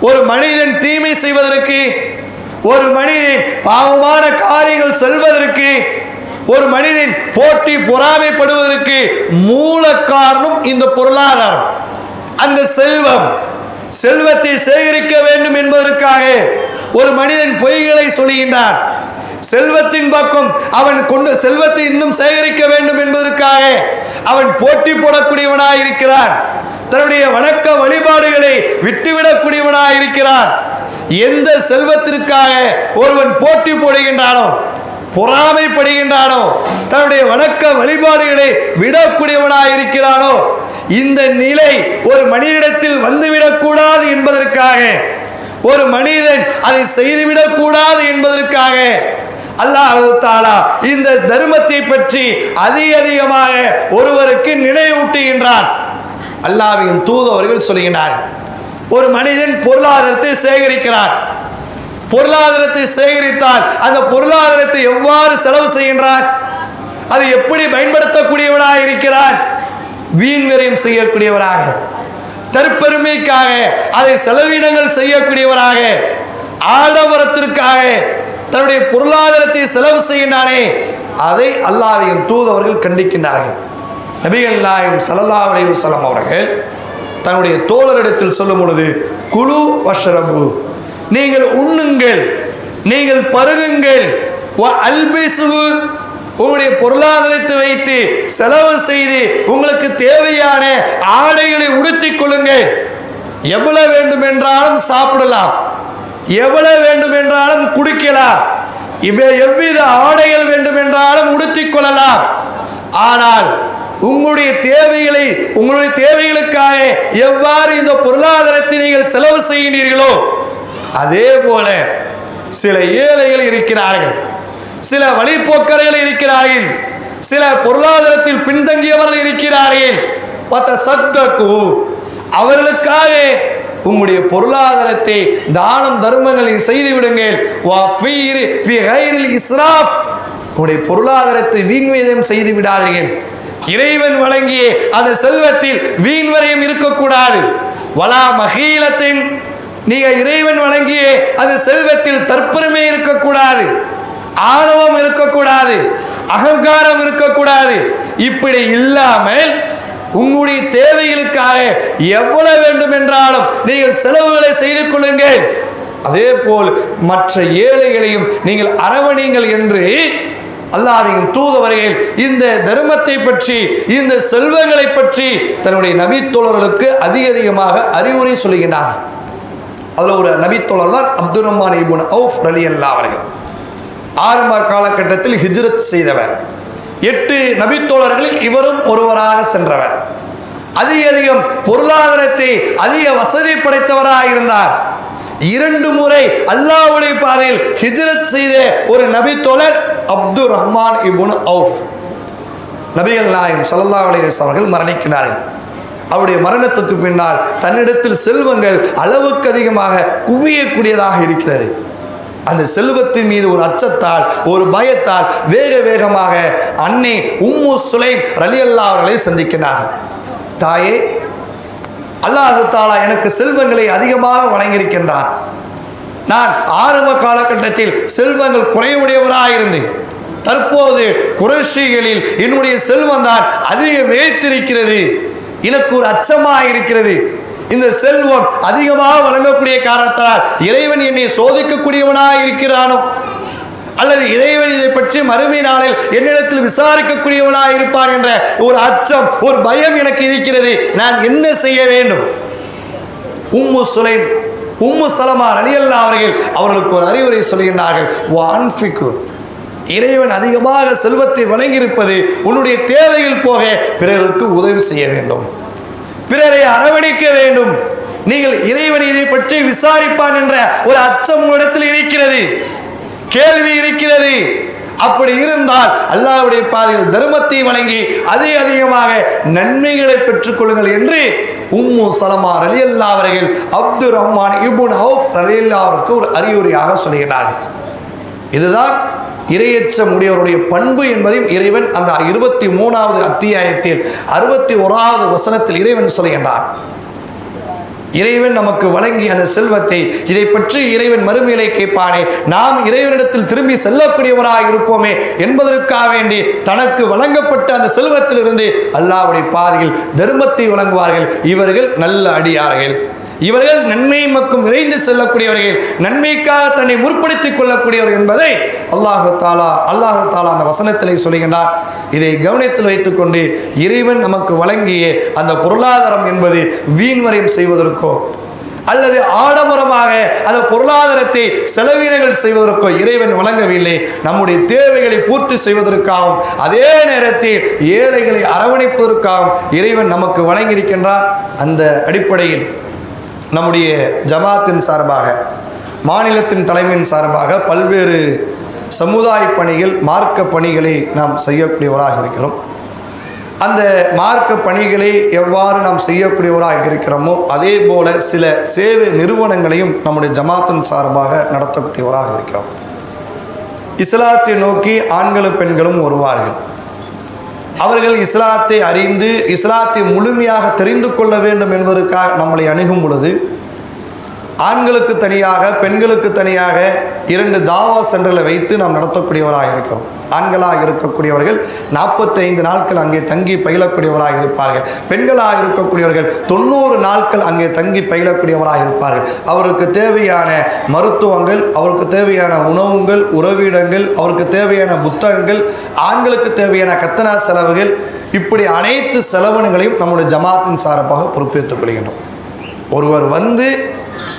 ஒரு மனிதன் தீமை செய்வதற்கு ஒரு மனிதன் பாவமான காரியங்கள் செல்வதற்கு ஒரு மனிதன் போட்டி பொறாமைப்படுவதற்கு மூல காரணம் இந்த பொருளாதாரம். அந்த செல்வம் செல்வத்தை சேகரிக்க வேண்டும் என்பதற்காக ஒரு மனிதன் பொய்களை சொல்கின்றான். செல்வத்தின் பக்கம் அவன் கொண்டு செல்வத்தை இன்னும் சேகரிக்க வேண்டும் என்பதற்காக அவன் போட்டி போடக்கூடியவனாய் இருக்கிறான் தன்னுடைய வணக்க வழிபாடுகளை விட்டுவிடக்கூடியவனாய் இருக்கிறான் எந்த செல்வத்திற்காக ஒருவன் போட்டி போடுகின்றானோ பொறாமைப்படுகின்றானோ தன்னுடைய வணக்க வழிபாடுகளை விடக்கூடியவனாய் இருக்கிறானோ இந்த நிலை ஒரு மனிதனிடத்தில் வந்துவிடக்கூடாது என்பதற்காக ஒரு மனிதன் அதை செய்துவிடக்கூடாது என்பதற்காக அல்லாஹு தாலா இந்த தர்மத்தை பற்றி அதிக அதிகமாக ஒருவருக்கு நினைவூட்டுகின்றான். அல்லாவின் தூதவர்கள் சொல்லுகின்றார் ஒரு மனிதன் பொருளாதாரத்தை சேகரிக்கிறார் பொருளாதாரத்தை சேகரித்தால் அந்த பொருளாதாரத்தை எவ்வாறு செலவு செய்கின்றார் அது எப்படி பயன்படுத்தக்கூடியவனாக இருக்கிறார் வீண் விரயம் செய்யக்கூடியவராக தற்பெருமைக்காக அதை செலவினங்கள் செய்யக்கூடியவராக ஆடவரத்திற்காக தன்னுடைய பொருளாதாரத்தை செலவு செய்கின்றானே அதை அல்லாவையும் தூதவர்கள் கண்டிக்கின்றார்கள். நபிகள் நாயம் சல்லா அலைவசலம் அவர்கள் தன்னுடைய தோழரிடத்தில் சொல்லும் பொழுது குழு வஷரபு நீங்கள் உண்ணுங்கள் நீங்கள் பருகுங்கள் வ அல்பிசுகு உங்களுடைய பொருளாதாரத்தை வைத்து செலவு செய்து உங்களுக்கு தேவையான ஆடைகளை உடுத்திக் கொள்ளுங்கள். எவ்வளவு வேண்டும் என்றாலும் சாப்பிடலாம். எவ்வளவு வேண்டும் என்றாலும் குடிக்கலாம். இவை எவ்வித ஆடைகள் வேண்டும் என்றாலும் உடுத்திக் கொள்ளலாம். ஆனால் உங்களுடைய தேவைகளை உங்களுடைய தேவைகளுக்காக எவ்வாறு இந்த பொருளாதாரத்தை நீங்கள் செலவு செய்கிறீர்களோ அதே போல சில ஏழைகள் இருக்கிறார்கள் சில வழிபோக்கர்கள் இருக்கிறார்கள் சில பொருளாதாரத்தில் பின்தங்கியவர்கள் இருக்கிறார்கள். பத்த சத்தக்கு அவர்களுக்காக உங்களுடைய பொருளாதாரத்தை தானம் தர்மங்களை செய்து விடுங்கள். இஸ்ராஃப். உங்களுடைய பொருளாதாரத்தை வீண்வேதம் செய்து விடாதீர்கள். இறைவன் வழங்கிய அந்த செல்வத்தில் வீண்வரையும் இருக்கக்கூடாது. வலா மகீலத்தின் நீங்க இறைவன் வழங்கிய அந்த செல்வத்தில் தற்பெருமை இருக்கக்கூடாது. ஆணவம் இருக்கக்கூடாது. அகங்காரம் இருக்கக்கூடாது. இப்படி இல்லாமல் உங்களுடைய தேவைகளுக்காக எவ்வளவு வேண்டும் என்றாலும் நீங்கள் செலவுகளை செய்து கொள்ளுங்கள். அதே போல் மற்ற ஏழைகளையும் நீங்கள் அரவணைங்கள் என்று அல்லாவின் தூதவர்கள் இந்த தர்மத்தை பற்றி இந்த செல்வங்களை பற்றி தன்னுடைய நபித்தோழர்களுக்கு அதிக அதிகமாக அறிவுரை சொல்லுகின்றார்கள் அதில் ஒரு நபித்தோழர் தான் அப்துல் ரஹ்மான் இபுன் அவுஃப் அலி அல்லா அவர்கள் ஆரம்ப காலகட்டத்தில் ஹிஜ்ரத் செய்தவர். எட்டு நபித்தோழர்களில் இவரும் ஒருவராக சென்றவர். அதிக அதிகம் பொருளாதாரத்தை அதிக வசதி படைத்தவராக இருந்தார். இரண்டு முறை அல்லாஹ்வுடைய பாதையில் ஹிஜ்ரத் செய்த ஒரு நபித்தோழர் அப்துல் ரஹ்மான் இபுன் அவுஃப். நபிகள் நாயம் சல்லா அலிஸ் அவர்கள் மரணிக்கிறார்கள். அவருடைய மரணத்துக்கு பின்னால் தன்னிடத்தில் செல்வங்கள் அளவுக்கு அதிகமாக குவியக்கூடியதாக இருக்கிறது. அந்த செல்வத்தின் மீது ஒரு அச்சத்தால் ஒரு பயத்தால் வேக வேகமாக அன்னை உம்மு சுலைம் ரலி அல்லா அவர்களை சந்திக்கிறார்கள். தாயே அல்லாஹு தாலா எனக்கு செல்வங்களை அதிகமாக வழங்கியிருக்கின்றார் நான் ஆரம்ப காலகட்டத்தில் செல்வங்கள் குறைவுடையவராக இருந்தேன் தற்போது குறைஷிகளில் என்னுடைய செல்வம் தான் அதிகம் வேத்திருக்கிறது எனக்கு ஒரு அச்சமாக இருக்கிறது இந்த செல்வம் அதிகமாக வழங்கக்கூடிய காரணத்தால் இறைவன் என்னை சோதிக்கக்கூடியவனாக இருக்கிறானோ? அல்லது இறைவன் இதை பற்றி மறுமை நாளில் என்னிடத்தில் விசாரிக்கக்கூடியவனாக இருப்பார் என்ற ஒரு அச்சம் ஒரு பயம் எனக்கு இருக்கிறது. நான் என்ன செய்ய வேண்டும்? உம்மு சுலைம் உம்மு சலமா அலியல்லா அவர்கள் அவர்களுக்கு ஒரு அறிவுரை சொல்கின்றார்கள் வான்ஃபிக்கு இறைவன் அதிகமாக செல்வத்தை வழங்கியிருப்பது உன்னுடைய தேவையில் போக பிறருக்கு உதவி செய்ய வேண்டும். பிறரை அரவணைக்க வேண்டும். நீங்கள் இறைவன் இதை பற்றி விசாரிப்பான் என்ற ஒரு அச்சம் உங்களிடத்தில் இருக்கிறது. கேள்வி இருக்கிறது. அப்படி இருந்தால் அல்லாஹ்வுடைய பாதையில் தர்மத்தை வழங்கி அதிக அதிகமாக நன்மைகளை பெற்றுக்கொள்ளுங்கள் என்று உம்மு சலமா ரலி அல்லா அவர்கள் அப்துல் ரஹ்மான் இபுன் ஹவுஃப் அலி அல்லா அவருக்கு ஒரு அறிவுரையாக சொல்கிறார்கள். இதுதான் இரையச்சம் உடையவருடைய பண்பு என்பதையும் இறைவன் அந்த இருபத்தி மூணாவது அத்தியாயத்தில் அறுபத்தி ஓராவது வசனத்தில் இறைவன் சொல்கின்றான் இறைவன் நமக்கு வழங்கிய அந்த செல்வத்தை இதை பற்றி இறைவன் மறுமையிலே கேட்பானே நாம் இறைவனிடத்தில் திரும்பி செல்லக்கூடியவராக இருப்போமே என்பதற்காக வேண்டி தனக்கு வழங்கப்பட்ட அந்த செல்வத்திலிருந்து அல்லாவுடைய பாதையில் தர்மத்தை வழங்குவார்கள். இவர்கள் நல்ல அடியார்கள். இவர்கள் நன்மை மக்கும் விரைந்து செல்லக்கூடியவர்கள் நன்மைக்காக தன்னை முற்படுத்திக் கொள்ளக்கூடியவர் என்பதை அல்லாஹு தாலா அல்லாஹு தாலா அந்த வசனத்திலே சொல்லுகின்றார் இதை கவனத்தில் வைத்துக்கொண்டு இறைவன் நமக்கு வழங்கிய அந்த பொருளாதாரம் என்பது வீண்வரையும் செய்வதற்கோ அல்லது ஆடம்பரமாக அந்த பொருளாதாரத்தை செலவினங்கள் செய்வதற்கோ இறைவன் வழங்கவில்லை. நம்முடைய தேவைகளை பூர்த்தி செய்வதற்காகவும் அதே நேரத்தில் ஏழைகளை அரவணைப்பதற்காகவும் இறைவன் நமக்கு வழங்கியிருக்கின்றான். அந்த அடிப்படையில் நம்முடைய ஜமாத்தின் சார்பாக மாநிலத்தின் தலைமையின் சார்பாக பல்வேறு சமுதாய பணிகள் மார்க்க பணிகளை நாம் செய்யக்கூடியவராக இருக்கிறோம். அந்த மார்க்க பணிகளை எவ்வாறு நாம் செய்யக்கூடியவராக இருக்கிறோமோ அதே போல் சில சேவை நிறுவனங்களையும் நம்முடைய ஜமாத்தின் சார்பாக நடத்தக்கூடியவராக இருக்கிறோம். இஸ்லாத்தை நோக்கி ஆண்களும் பெண்களும் வருவார்கள். அவர்கள் இஸ்லாத்தை அறிந்து இஸ்லாத்தை முழுமையாக தெரிந்து கொள்ள வேண்டும் என்பதற்காக நம்மளை அணுகும் பொழுது ஆண்களுக்கு தனியாக பெண்களுக்கு தனியாக இரண்டு தாவா சென்டர்களை வைத்து நாம் நடத்தக்கூடியவராக இருக்கிறோம். ஆண்களாக இருக்கக்கூடியவர்கள் நாற்பத்தைந்து நாட்கள் அங்கே தங்கி பயிலக்கூடியவராக இருப்பார்கள். பெண்களாக இருக்கக்கூடியவர்கள் தொண்ணூறு நாட்கள் அங்கே தங்கி பயிலக்கூடியவராக இருப்பார்கள். அவருக்கு தேவையான மருத்துவங்கள் அவருக்கு தேவையான உணவுகள் உறவிடங்கள் அவருக்கு தேவையான புத்தகங்கள் ஆண்களுக்கு தேவையான கத்தனா செலவுகள் இப்படி அனைத்து செலவினங்களையும் நம்முடைய ஜமாத்தின் சார்பாக பொறுப்பேற்றுக் கொள்கின்றோம். ஒருவர் வந்து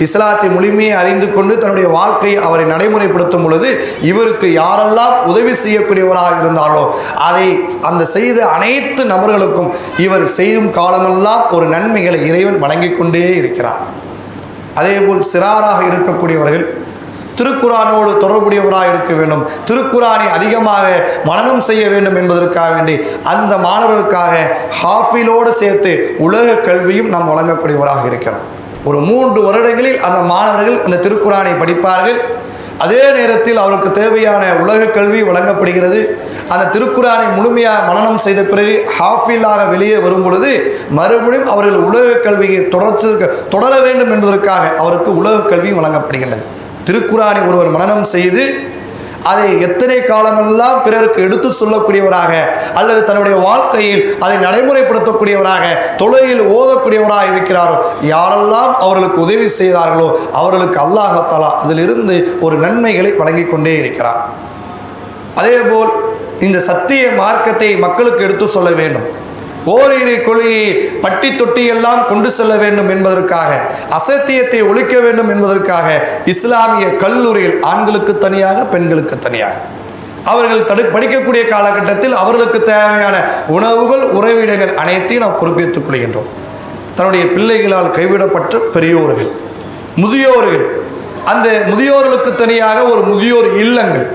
இஸ்லாத்தை முழுமையை அறிந்து கொண்டு தன்னுடைய வாழ்க்கையை அவரை நடைமுறைப்படுத்தும் பொழுது இவருக்கு யாரெல்லாம் உதவி செய்யக்கூடியவராக இருந்தாலோ அதை அந்த செய்த அனைத்து நபர்களுக்கும் இவர் செய்யும் காலமெல்லாம் ஒரு நன்மைகளை இறைவன் வழங்கிக் கொண்டே இருக்கிறார். அதேபோல் சிறாராக இருக்கக்கூடியவர்கள் திருக்குரானோடு தொடர்புடையவராக இருக்க வேண்டும். திருக்குரானை அதிகமாக மனனம் செய்ய வேண்டும் என்பதற்காக வேண்டி அந்த மாணவர்களுக்காக ஹாஃபிலோடு சேர்த்து உலக கல்வியும் நாம் வழங்கக்கூடியவராக இருக்கிறோம். ஒரு மூன்று வருடங்களில் அந்த மாணவர்கள் அந்த திருக்குறானை படிப்பார்கள். அதே நேரத்தில் அவருக்கு தேவையான உலக கல்வி வழங்கப்படுகிறது. அந்த திருக்குறானை முழுமையாக மனநம் செய்த பிறகு ஹாஃபிலாக வெளியே வரும் பொழுது மறுபடியும் அவர்கள் உலக கல்வியை தொடர்ச்சி தொடர வேண்டும் என்பதற்காக அவருக்கு உலக கல்வியும் வழங்கப்படுகிறது திருக்குறானை ஒருவர் மனநம் செய்து அதை எத்தனை காலமெல்லாம் பிறருக்கு எடுத்து சொல்லக்கூடியவராக அல்லது தன்னுடைய வாழ்க்கையில் அதை நடைமுறைப்படுத்தக்கூடியவராக தொழுகையில் ஓதக்கூடியவராக இருக்கிறாரோ? யாரெல்லாம் அவர்களுக்கு உதவி செய்தார்களோ அவர்களுக்கு அல்லாஹத்தாலா அதிலிருந்து ஒரு நன்மைகளை வழங்கி கொண்டே இருக்கிறார் அதேபோல் இந்த சத்திய மார்க்கத்தை மக்களுக்கு எடுத்து சொல்ல வேண்டும். ஓரிரு கொள்கையை பட்டி தொட்டி எல்லாம் கொண்டு செல்ல வேண்டும் என்பதற்காக அசத்தியத்தை ஒழிக்க வேண்டும் என்பதற்காக இஸ்லாமிய கல்லூரியில் ஆண்களுக்கு தனியாக பெண்களுக்கு தனியாக. அவர்கள் தடு படிக்கக்கூடிய காலகட்டத்தில் அவர்களுக்கு தேவையான உணவுகள் உறவிடங்கள் அனைத்தையும் நாம் பொறுப்பேற்றுக் கொள்கின்றோம். தன்னுடைய பிள்ளைகளால் கைவிடப்பட்ட பெரியோர்கள் முதியோர்கள். அந்த முதியோர்களுக்கு தனியாக ஒரு முதியோர் இல்லங்கள்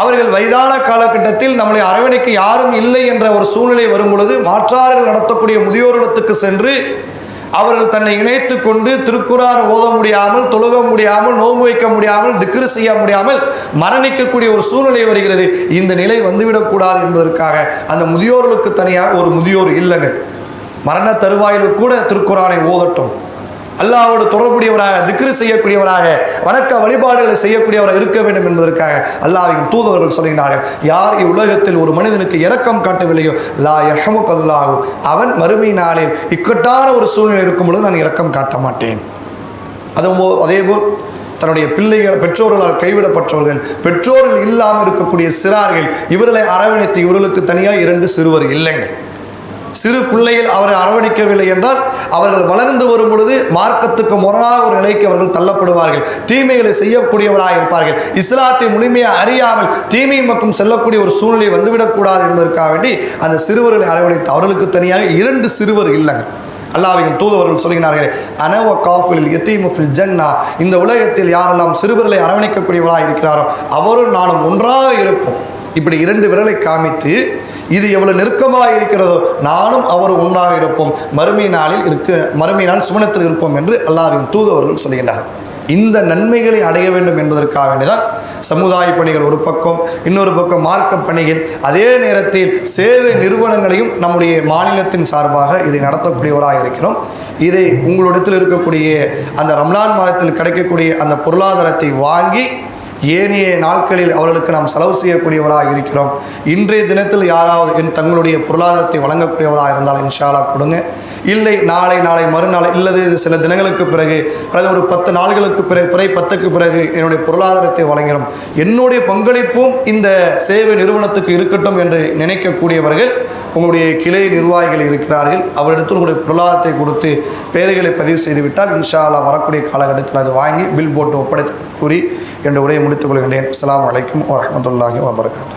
அவர்கள் வயதான காலகட்டத்தில் நம்மளை அரவணைக்க யாரும் இல்லை என்ற ஒரு சூழ்நிலை வரும் பொழுது மாற்றார்கள் நடத்தக்கூடிய முதியோரிடத்துக்கு சென்று அவர்கள் தன்னை இணைத்து கொண்டு திருக்குறான் ஓத முடியாமல் தொழுக முடியாமல் நோன்பு வைக்க முடியாமல் திக்ரு செய்ய முடியாமல் மரணிக்கக்கூடிய ஒரு சூழ்நிலை வருகிறது. இந்த நிலை வந்துவிடக்கூடாது என்பதற்காக அந்த முதியோர்களுக்கு தனியாக ஒரு முதியோர் இல்லைங்க. மரண தருவாயிலும் கூட திருக்குறானை ஓதட்டும். அல்லாவோடு தொடர்புடையவராக திக்ரு செய்யக்கூடியவராக வணக்க வழிபாடுகளை செய்யக்கூடியவராக இருக்க வேண்டும் என்பதற்காக அல்லாவின் தூதவர்கள் சொல்கிறார்கள் யார் இவ்வுலகத்தில் ஒரு மனிதனுக்கு இரக்கம் காட்டவில்லையோ லா இரகமு கல்லாகும் அவன் மறுமை நாளில் இக்கட்டான ஒரு சூழ்நிலை இருக்கும் பொழுது நான் இரக்கம் காட்ட மாட்டேன். அதுபோல் அதேபோல் தன்னுடைய பிள்ளைகள் பெற்றோர்களால் கைவிடப்பட்டவர்கள் பெற்றோர்கள் இல்லாமல் இருக்கக்கூடிய சிறார்கள் இவர்களை அரவணைத்து இவர்களுக்கு தனியாக இரண்டு சிறுவர் இல்லைங்க. சிறு பிள்ளைகள் அவரை அரவணைக்கவில்லை என்றால் அவர்கள் வளர்ந்து வரும் பொழுது மார்க்கத்துக்கு முரணாக ஒரு நிலைக்கு அவர்கள் தள்ளப்படுவார்கள். தீமைகளை செய்யக்கூடியவராக இருப்பார்கள். இஸ்லாத்தை முழுமையாக அறியாமல் தீமை மற்றும் செல்லக்கூடிய ஒரு சூழ்நிலை வந்துவிடக்கூடாது என்பதற்காக வேண்டி அந்த சிறுவர்களை அரவணைத்து அவர்களுக்கு தனியாக இரண்டு சிறுவர் இல்லைங்க அல்லாவின் தூதுவர்கள் சொல்கிறார்கள் அனவ காஃபில் எத்தீமுஃபில் ஜன்னா. இந்த உலகத்தில் யாரெல்லாம் சிறுவர்களை அரவணைக்கக்கூடியவராக இருக்கிறாரோ அவரும் நானும் ஒன்றாக இருப்போம். இப்படி இரண்டு விரலை காமித்து இது எவ்வளவு நெருக்கமாக இருக்கிறதோ நானும் அவர் ஒன்றாக இருப்போம். மறுமை நாளில் இருக்க மறுமை நாள் சுமணத்தில் இருப்போம் என்று அல்லாவின் தூதவர்கள் சொல்கின்றார்கள் இந்த நன்மைகளை அடைய வேண்டும் என்பதற்காக வேண்டிதான் சமுதாய பணிகள் ஒரு பக்கம் இன்னொரு பக்கம் மார்க்க பணிகள். அதே நேரத்தில் சேவை நிறுவனங்களையும் நம்முடைய மாநிலத்தின் சார்பாக இதை நடத்தக்கூடியவராக இருக்கிறோம். இதை உங்களிடத்தில் இருக்கக்கூடிய அந்த ரம்லான் மாதத்தில் கிடைக்கக்கூடிய அந்த பொருளாதாரத்தை வாங்கி ஏனைய நாட்களில் அவர்களுக்கு நாம் செலவு செய்யக்கூடியவராக இருக்கிறோம். இன்றைய தினத்தில் யாராவது என் தங்களுடைய பொருளாதாரத்தை வழங்கக்கூடியவராக இருந்தால் இன்ஷாலா கொடுங்க. இல்லை நாளை நாளை மறுநாள் இல்லது சில தினங்களுக்கு பிறகு அல்லது ஒரு பத்து நாள்களுக்கு பிறகு பிறை பத்துக்கு பிறகு என்னுடைய பொருளாதாரத்தை வழங்கினோம் என்னுடைய பங்களிப்பும் இந்த சேவை நிறுவனத்துக்கு இருக்கட்டும் என்று நினைக்கக்கூடியவர்கள் உங்களுடைய கிளை நிர்வாகிகள் இருக்கிறார்கள். அவரிடத்தில் உங்களுடைய பொருளாதாரத்தை கொடுத்து பெயர்களை பதிவு செய்துவிட்டால் இன்ஷா வரக்கூடிய காலகட்டத்தில் அது வாங்கி பில் போட்டு ஒப்படைத்து கூறி என்ற உரையை முடித்துக் கொள்கின்றேன். அஸ்ஸலாமு வலைக்கம் வரமத்துல்லாஹி வபர்காத்தூ.